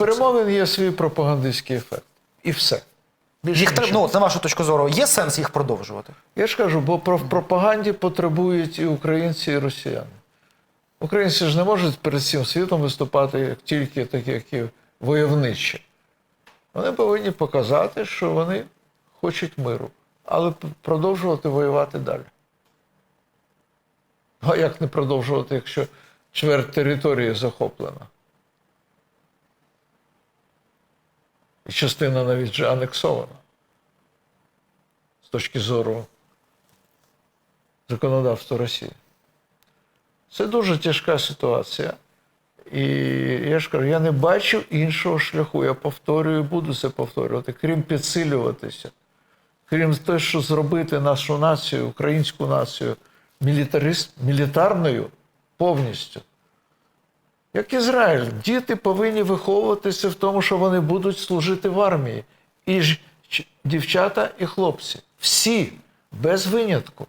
перемовин є свій пропагандистський ефект. І все. Більше Їх треба, ну, на вашу точку зору, є сенс їх продовжувати? Я ж кажу, бо в пропаганді потребують і українці, і росіяни. Українці ж не можуть перед всім світом виступати як тільки такі, які войовничі. Вони повинні показати, що вони хочуть миру, але продовжувати воювати далі. А як не продовжувати, якщо чверть території захоплена? І частина навіть вже анексована з точки зору законодавства Росії. Це дуже тяжка ситуація. І я ж кажу, я не бачу іншого шляху. Я повторюю, буду це повторювати, крім підсилюватися, крім того, що зробити нашу націю, українську націю мілітарист, мілітарною повністю. Як Ізраїль, діти повинні виховуватися в тому, що вони будуть служити в армії. І ж дівчата, і хлопці. Всі, без винятку.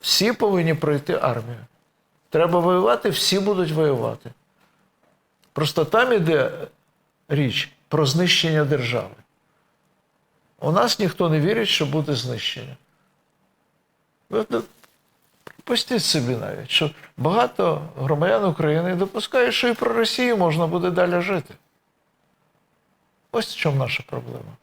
Всі повинні пройти армію. Треба воювати, всі будуть воювати. Просто там іде річ про знищення держави. У нас ніхто не вірить, що буде знищення. Постіть собі навіть, що багато громадян України допускають, що і про Росію можна буде далі жити. Ось в чому наша проблема.